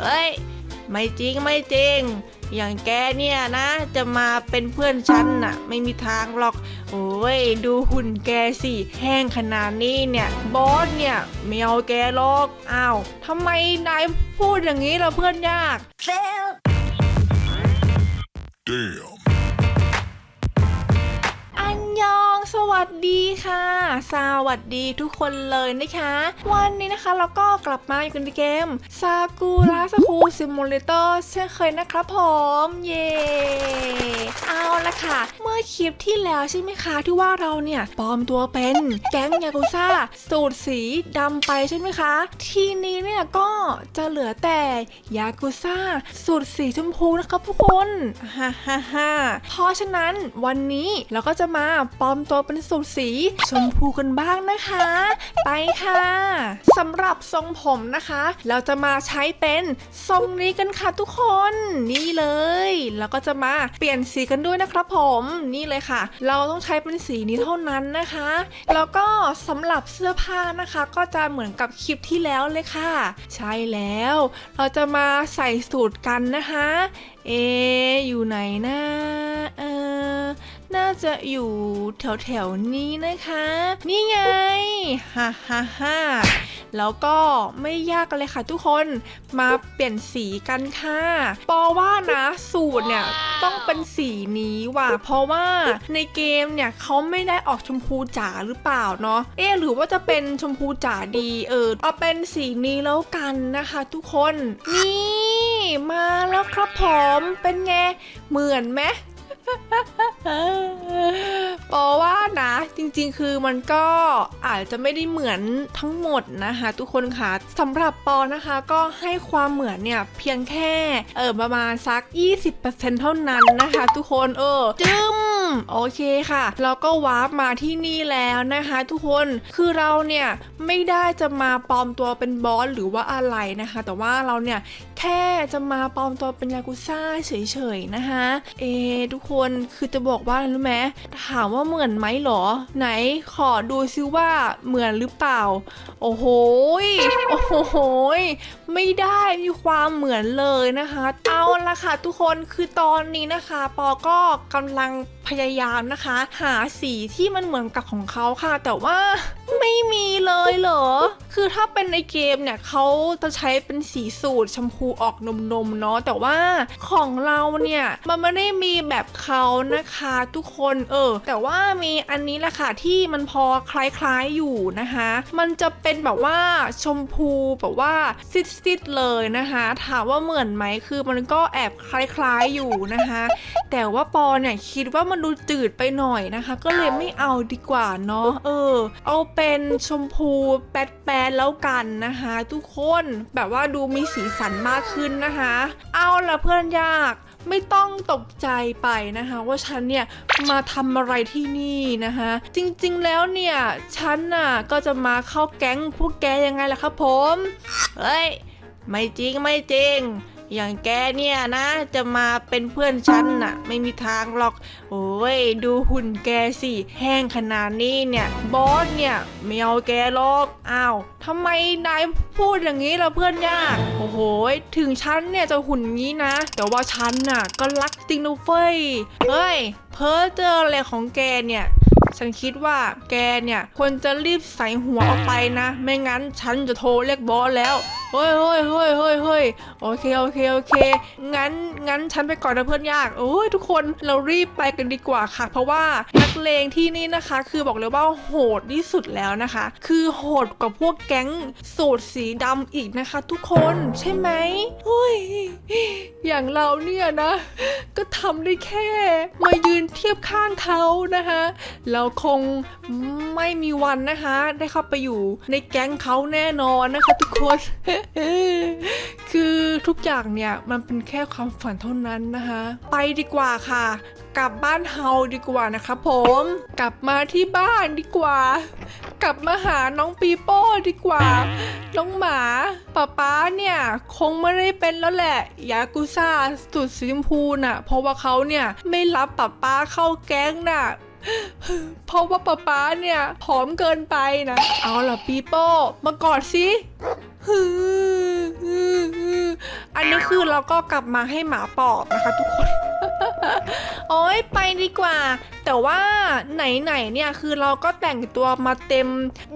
เฮ้ย ไม่จริงไม่จริง อย่างแกเนี่ยนะ จะมาเป็นเพื่อนฉันน่ะ ไม่มีทางหรอก โอ้ย ดูหุ่นแกสิแห้งขนาดนี้เนี่ย บอสเนี่ยไม่เอาแกหรอกอ้าวทำไมนายพูดอย่างนี้ล่ะเพื่อนยาก Damn. องสวัสดีค่ะ สวัสดีทุกคนเลยนะคะ วันนี้นะคะเราก็กลับมาอยู่กันในเกมซากุระสคูซิมูเลเตอร์เช่นเคยนะครับผมเย่เอาละค่ะ เมื่อคลิปที่แล้วใช่ไหมคะที่ว่าเราเนี่ยปลอมตัวเป็นแก๊งยากุซ่าสูตรสีดำไปใช่ไหมคะ ทีนี้เนี่ยก็จะเหลือแต่ยากุซ่าสูตรสีชมพูนะครับทุกคนฮ่าฮ่าฮ่าเพราะฉะนั้นวันนี้เราก็จะมาปลอมตัวเป็นสูตรสีชมพูกันบ้างนะคะ ไปค่ะสำหรับทรงผมนะคะ เราจะมาใช้เป็นทรงนี้กันค่ะทุกคนนี่เลย แล้วก็จะมาเปลี่ยนสีกันด้วยนะครับผมนี่เลยค่ะ เราต้องใช้เป็นสีนี้เท่านั้นนะคะ แล้วก็สำหรับเสื้อผ้านะคะ ก็จะเหมือนกับคลิปที่แล้วเลยค่ะ ใช่แล้ว เราจะมาใส่สูตรกันนะคะ เออยู่ไหนนะเน่าจะอยู่แถวแถวๆนี้นะคะ นี่ไงฮ่าฮ่าฮ่าแล้วก็ไม่ยากเลยค่ะทุกคนมาเปลี่ยนสีกันค่ะปอว่านะสูตรเนี่ยต้องเป็นสีนี้ว่ะเพราะว่าในเกมเนี่ยเขาไม่ได้ออกชมพูจ๋าหรือเปล่าเนาะเอ๊หรือว่าจะเป็นชมพูจ๋าดีเออเอาเป็นสีนี้แล้วกันนะคะ ทุกคนนี่มาแล้วครับผมเป็นไงเหมือนไหม ปอว่านะ จริงๆ คือมันก็อาจจะไม่ได้เหมือนทั้งหมดนะคะ ทุกคนค่ะสำหรับปอนะคะก็ให้ความเหมือนเนี่ยเพียงแค่เออประมาณสัก 20%เท่านั้นนะคะ ทุกคนเออจึมโอเคค่ะ เราก็วาร์ปมาที่นี่แล้วนะคะ ทุกคนคือเราเนี่ยไม่ได้จะมาปลอมตัวเป็นบอสหรือว่าอะไรนะคะ แต่ว่าเราเนี่ย แค่จะมาปลอมตัวเป็นยากุซ่าเฉยๆนะคะเอทุกคนคือจะบอกว่าอะไรรู้ไหมถามว่าเหมือนไหมเหรอ ไหนขอดูซิว่าเหมือนหรือเปล่า โอ้โหโอ้โหไม่ได้มีความเหมือนเลยนะคะ เอาละค่ะทุกคนคือตอนนี้นะคะ ปอก็กำลัง พยายามนะคะ หาสีที่มันเหมือนกับของเขาค่ะ แต่ว่าไม่มีเลยเหรอ คือถ้าเป็นในเกมเนี่ยเขาจะใช้เป็นสีสูตรชมพูออกนมๆเนาะแต่ว่าของเราเนี่ยมันไม่ได้มีแบบเขานะคะทุกคนเออ แต่ว่ามีอันนี้แหละค่ะที่มันพอคล้ายๆอยู่นะคะ มันจะเป็นแบบว่าชมพูแบบว่าซิดๆเลยนะคะถามว่าเหมือนไหมคือมันก็แอบคล้ายๆอยู่นะคะ แต่ว่าปอเนี่ยคิดว่ามันดูจืดไปหน่อยนะคะ ก็เลยไม่เอาดีกว่าเนาะเออ เอาเป็นชมพูแป๊ดๆแล้วกันนะคะ ทุกคนแบบว่าดูมีสีสันมากขึ้นนะคะ เอาละเพื่อนยากไม่ต้องตกใจไปนะคะ ว่าฉันเนี่ยมาทำอะไรที่นี่นะคะ จริงๆแล้วเนี่ยฉันน่ะก็จะมาเข้าแก๊งพวกแกยังไงล่ะครับผม เฮ้ย ไม่จริงไม่จริง อย่างแกเนี่ยนะ จะมาเป็นเพื่อนฉันน่ะ ไม่มีทางหรอก โอ้ยดูหุ่นแกสิ แห้งขนาดนี้เนี่ย บอสเนี่ยไม่เอาแกหรอกอ้าวทำไมนายพูดอย่างนี้ล่ะเพื่อนยากโอ้โหถึงฉันเนี่ยจะหุ่นงี้นะ แต่ว่าฉันน่ะ ก็รักจริงนะเฟ้ยเฮ้ย เพ้อเจออะไรของแกเนี่ย ฉันคิดว่าแกเนี่ยควรจะรีบใส่หัวออกไปนะ ไม่งั้นฉันจะโทรเรียกบอสแล้วเฮ้ยเฮ้ยเฮ้ยเฮ้ยเฮ้ยโอเคโอเคโอเค งั้นงั้นฉันไปก่อนนะเพื่อนยากโอ้ยทุกคนเรารีบไปกันดีกว่าค่ะ เพราะว่านักเลงที่นี่นะคะ คือบอกเลยว่าโหดที่สุดแล้วนะคะ คือโหดกว่าพวกแก๊งสูตรสีดำอีกนะคะ ทุกคนใช่ไหมเฮ้ยอย่างเราเนี่ยนะ ก็ทำได้แค่ มายืนเทียบข้างเขานะคะเราคงไม่มีวันนะคะ ได้เข้าไปอยู่ในแก๊งเขาแน่นอนนะคะทุกคน คือทุกอย่างเนี่ยมันเป็นแค่ความฝันเท่านั้นนะคะ ไปดีกว่าค่ะ กลับบ้านเฮาดีกว่านะครับผมกลับมาที่บ้านดีกว่า กลับมาหาน้องปีโป้ดีกว่า น้องหมาป๊าป๊าเนี่ยคงไม่ได้เป็นแล้วแหละยากุซ่าสุดสีชมพูน่ะ เพราะว่าเขาเนี่ยไม่รับป๊าป๊าเข้าแก๊งน่ะ เพราะว่าป๊าป๊าเนี่ยผอมเกินไปนะ เอาล่ะปีโป้มากอดสิอันนี้คือเราก็กลับมาให้หมาปอบนะคะทุกคน โอ้ยไปดีกว่า แต่ว่าไหนๆเนี่ยคือเราก็แต่งตัวมาเต็ม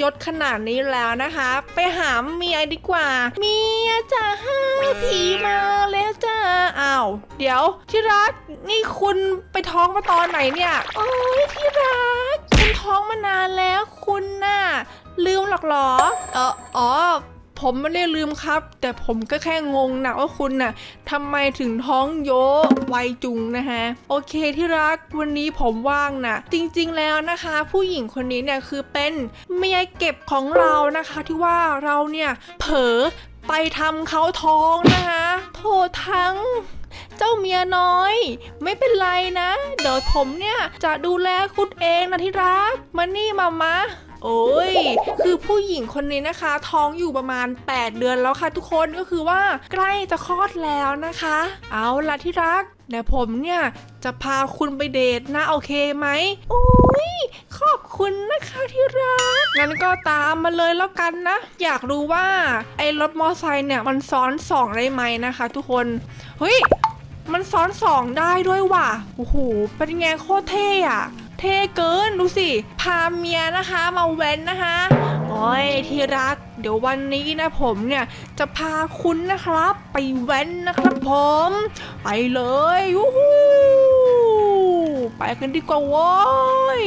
ยศขนาดนี้แล้วนะคะ ไปหาเมียดีกว่า เมียจ้าผีมาแล้วจ้าอ้าวเดี๋ยวที่รักนี่คุณไปท้องมาตอนไหนเนี่ย โอ้ยที่รักคุณท้องมานานแล้วคุณน่ะลืมหรอกหรอเอออ๋อ ผมไม่ได้ลืมครับ แต่ผมก็แค่งงนะว่าคุณน่ะทำไมถึงท้องโยไวจุงนะฮะ โอเคที่รักวันนี้ผมว่างนะจริงๆแล้วนะคะ ผู้หญิงคนนี้เนี่ยคือเป็นเมียเก็บของเรานะคะ ที่ว่าเราเนี่ยเผลอไปทำเขาท้องนะคะโทษทั้งเจ้าเมียน้อย ไม่เป็นไรนะ เดี๋ยวผมเนี่ย จะดูแลคุณเองนะที่รัก มานี่มามา โอ้ย คือผู้หญิงคนนี้นะคะ ท้องอยู่ประมาณ 8 เดือนแล้วค่ะทุกคนก็คือว่าใกล้จะคลอดแล้วนะคะ เอาละที่รักเดี๋ยวผมเนี่ยจะพาคุณไปเดทนะโอเคไหมโอ้ยขอบคุณนะคะที่รัก งั้นก็ตามมาเลยแล้วกันนะ อยากรู้ว่าไอ้รถมอไซค์เนี่ยมันซ้อนสองได้ไหมนะคะ ทุกคน เฮ้ย มันซ้อนสองได้ด้วยว่ะ โอ้โห เป็นไงโคตรเท่อะ เท่เกินดูสิ พาเมียนะคะมาแว้นนะคะโอ้ยที่รัก เดี๋ยววันนี้นะผมเนี่ยจะพาคุณนะครับ ไปแว้นนะครับผม ไปเลยวู้ฮูไปกันดีกว่าโว้ย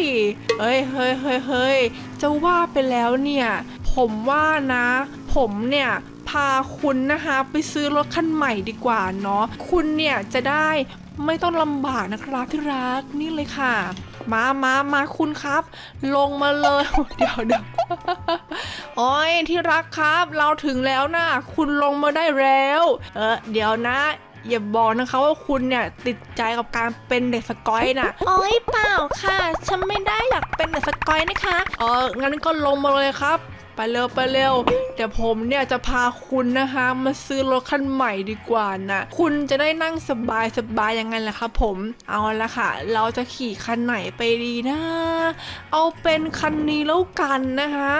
เฮ้ยเฮ้ยเฮ้ยเฮ้ยจะว่าไปแล้วเนี่ย ผมว่านะ ผมเนี่ยพาคุณนะคะไปซื้อรถคันใหม่ดีกว่าเนาะคุณเนี่ยจะได้ ไม่ต้องลำบากนะครับที่รักนี่เลยค่ะ มามามาคุณครับ ลงมาเลย เดี๋ยวเดี๋ยวโอ้ยที่รักครับ เราถึงแล้วนะคุณลงมาได้แล้ว เออเดี๋ยวนะ อย่าบอกนะคะว่าคุณเนี่ยติดใจกับการเป็นเด็กสกอยน่ะ โอ้ยเปล่าค่ะ ฉันไม่ได้อยากเป็นเด็กสกอยนะคะ เอองั้นก็ลงมาเลยครับ ไปเร็วไปเร็วเดี๋ยวผมเนี่ยจะพาคุณนะคะมาซื้อรถคันใหม่ดีกว่านะคุณจะได้นั่งสบายสบายยังไงล่ะครับผมเอาละค่ะ เราจะขี่คันไหนไปดีนะ เอาเป็นคันนี้แล้วกันนะคะ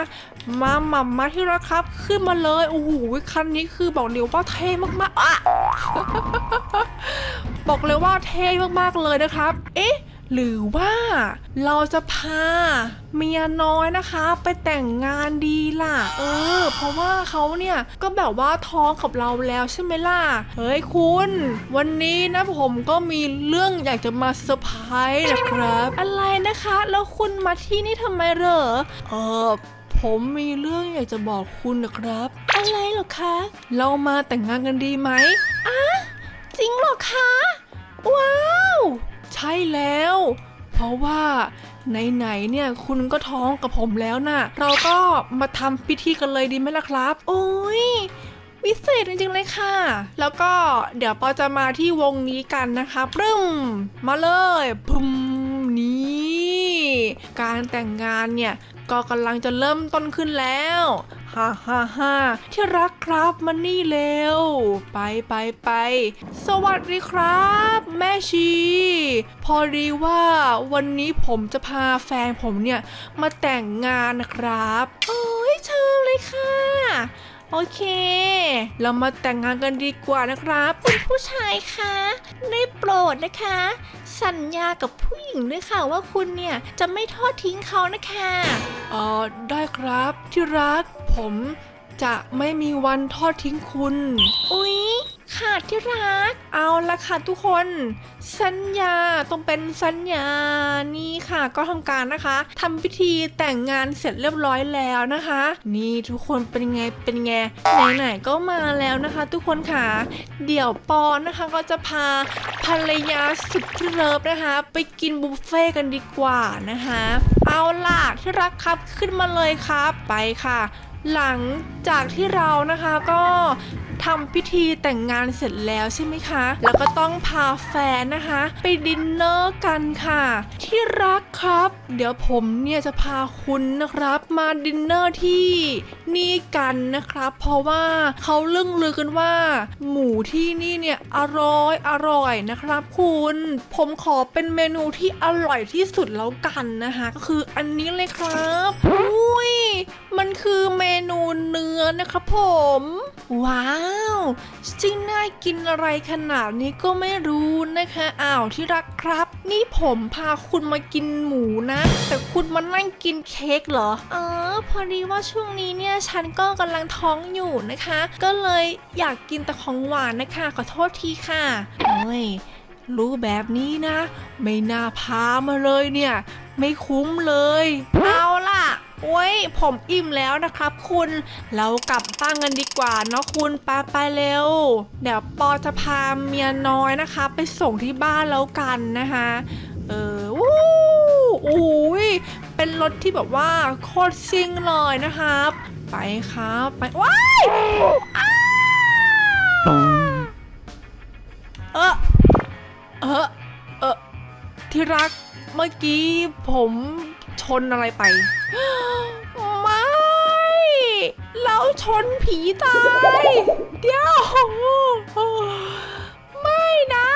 มาหม่ำมาที่รักครับ ขึ้นมาเลยโอ้โหคันนี้คือบอกเดียวว่าเท่มากๆอะบอกเลยว่าเท่มากๆเลยนะครับ เอ๊ะหรือว่าเราจะพาเมียน้อยนะคะ ไปแต่งงานดีล่ะ เออ เพราะว่าเขาเนี่ยก็แบบว่าท้องกับเราแล้วใช่ไหมล่ะ เฮ้ยคุณ วันนี้นะผมก็มีเรื่องอยากจะมาเซอร์ไพรส์นะครับ อะไรนะคะ แล้วคุณมาที่นี่ทำไมเหรอ เออ ผมมีเรื่องอยากจะบอกคุณนะครับ อะไรเหรอคะ เรามาแต่งงานกันดีไหมอะจริงเหรอคะ ว้าว ใช่แล้ว เพราะว่าไหนๆเนี่ยคุณก็ท้องกับผมแล้วน่ะ เราก็มาทำพิธีกันเลยดีไหมล่ะครับ โอ้ยวิเศษจริงๆเลยค่ะ แล้วก็เดี๋ยวปอจะมาที่วงนี้กันนะคะปรึ้มมาเลยพึมนี้ การแต่งงานเนี่ย ก็กำลังจะเริ่มต้นขึ้นแล้วฮ่าฮ่าฮ่าที่รักครับมันนี่เร็ว ไปไปไปสวัสดีครับ แม่ชี พอดีว่าวันนี้ผมจะพาแฟนผมเนี่ย มาแต่งงานนะครับ โอ้ยเชิญเลยค่ะ โอเค เรามาแต่งงานกันดีกว่านะครับ คุณผู้ชายคะได้โปรดนะคะ สัญญากับผู้หญิงด้วยค่ะว่าคุณเนี่ยจะไม่ทอดทิ้งเขานะคะเออได้ครับที่รักผม จะไม่มีวันทอดทิ้งคุณ อุ๊ยค่ะที่รัก เอาละค่ะทุกคน สัญญาต้องเป็นสัญญานี่ค่ะก็ทำการนะคะทำพิธีแต่งงานเสร็จเรียบร้อยแล้วนะคะ นี่ทุกคนเป็นไงเป็นไงไหนๆก็มาแล้วนะคะ ทุกคนค่ะ เดี๋ยวปอนนะคะก็จะพาภรรยาสุดที่เลิฟนะคะ ไปกินบุฟเฟ่ต์กันดีกว่านะคะ เอาล่ะที่รักครับขึ้นมาเลยครับไปค่ะ หลังจากที่เรานะคะก็ ทำพิธีแต่งงานเสร็จแล้วใช่ไหมคะ แล้วก็ต้องพาแฟนนะคะ ไปดินเนอร์กันค่ะ ที่รักครับ เดี๋ยวผมเนี่ยจะพาคุณนะครับ มาดินเนอร์ที่นี่กันนะครับ เพราะว่าเขาเรื่องลือกันว่า หมูที่นี่เนี่ยอร่อยอร่อยนะครับ คุณ ผมขอเป็นเมนูที่อร่อยที่สุดแล้วกันนะคะก็คืออันนี้เลยครับอุ้ยมันคือเมนูเนื้อนะครับผม ว้าว จริงน่ากินอะไรขนาดนี้ก็ไม่รู้นะคะอ้าวที่รักครับ นี่ผมพาคุณมากินหมูนะ แต่คุณมานั่งกินเค้กเหรอเออพอดีว่าช่วงนี้เนี่ยฉันก็กำลังท้องอยู่นะคะ ก็เลยอยากกินแต่ของหวานนะคะ ขอโทษทีค่ะโอ้ยรู้แบบนี้นะ ไม่น่าพามาเลยเนี่ย ไม่คุ้มเลย เอา โอ้ยผมอิ่มแล้วนะครับคุณเรากลับบ้านกันดีกว่าเนาะคุณไปไปเร็ว เดี๋ยวปอจะพาเมียน้อยนะคะ ไปส่งที่บ้านแล้วกันนะคะเออวู้อุ้ยเป็นรถที่แบบว่าโคตรซิ่งเลยนะครับ ไปครับไปว้ายอ้าเออเออเออที่รักเมื่อกี้ผมชนอะไรไป ชนผีตาย เดี๋ยว ไม่นะ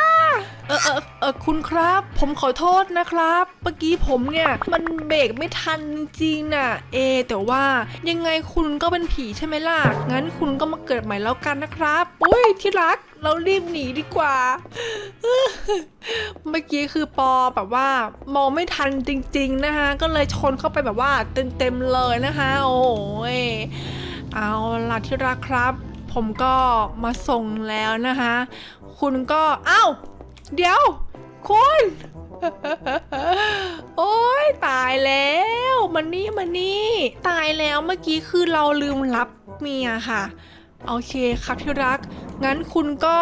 เออเออเออคุณครับ ผมขอโทษนะครับ เมื่อกี้ผมเนี่ย มันเบรกไม่ทันจริงน่ะ เอ แต่ว่ายังไงคุณก็เป็นผีใช่ไหมล่ะ งั้นคุณก็มาเกิดใหม่แล้วกันนะครับ อุ้ยที่รักเรารีบหนีดีกว่า เมื่อกี้คือปอแบบว่า มองไม่ทันจริง ๆ นะคะก็เลยชนเข้าไปแบบว่าเต็มๆเลยนะคะ โอ้ย เอาล่ะที่รักครับ ผมก็มาส่งแล้วนะคะ คุณก็เอ้าเดี๋ยว คุณ โอ้ยตายแล้วมันนี่มันนี่ ตายแล้วเมื่อกี้คือเราลืมรับเมียค่ะ โอเคครับที่รัก งั้นคุณก็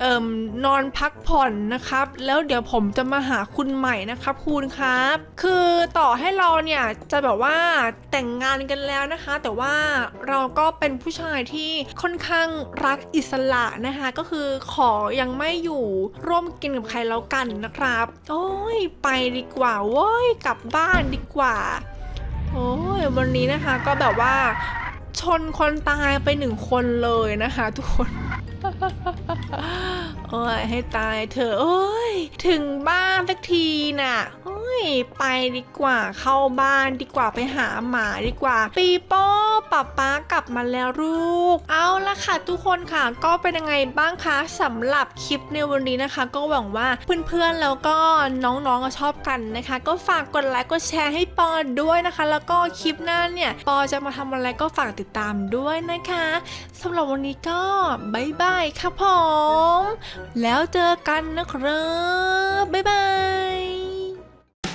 เอ่มนอนพักผ่อนนะครับ แล้วเดี๋ยวผมจะมาหาคุณใหม่นะครับ คุณครับ คือต่อให้เราเนี่ยจะแบบว่าแต่งงานกันแล้วนะคะ แต่ว่าเราก็เป็นผู้ชายที่ค่อนข้างรักอิสระนะคะ ก็คือขอยังไม่อยู่ร่วมกินกับใครแล้วกันนะครับ โอ้ยไปดีกว่าเว้ยกลับบ้านดีกว่า โอ้ยวันนี้นะคะก็แบบว่าชนคนตายไปหนึ่งคนเลยนะคะทุกคน โอ้ยให้ตายเถอะโอ้ย ถึงบ้านสักทีน่ะ โอ้ ยไปดีกว่าเข้าบ้านดีกว่าไปหาหมาดีกว่า ปีโป้ป๊าป๊ากลับมาแล้วลูก เอาละค่ะ ทุกคนค่ะก็เป็นยังไงบ้างคะสำหรับคลิปในวันนี้นะคะ ก็หวังว่าเพื่อนๆแล้วก็น้องๆก็ชอบกันนะคะ ก็ฝากกดไลค์กดแชร์ให้ปอด้วยนะคะ แล้วก็คลิปหน้าเนี่ยปอจะมาทำอะไรก็ฝากติดตามด้วยนะคะสำหรับวันนี้ก็บายบายค่ะผมแล้วเจอกันนะครับบ๊ายบาย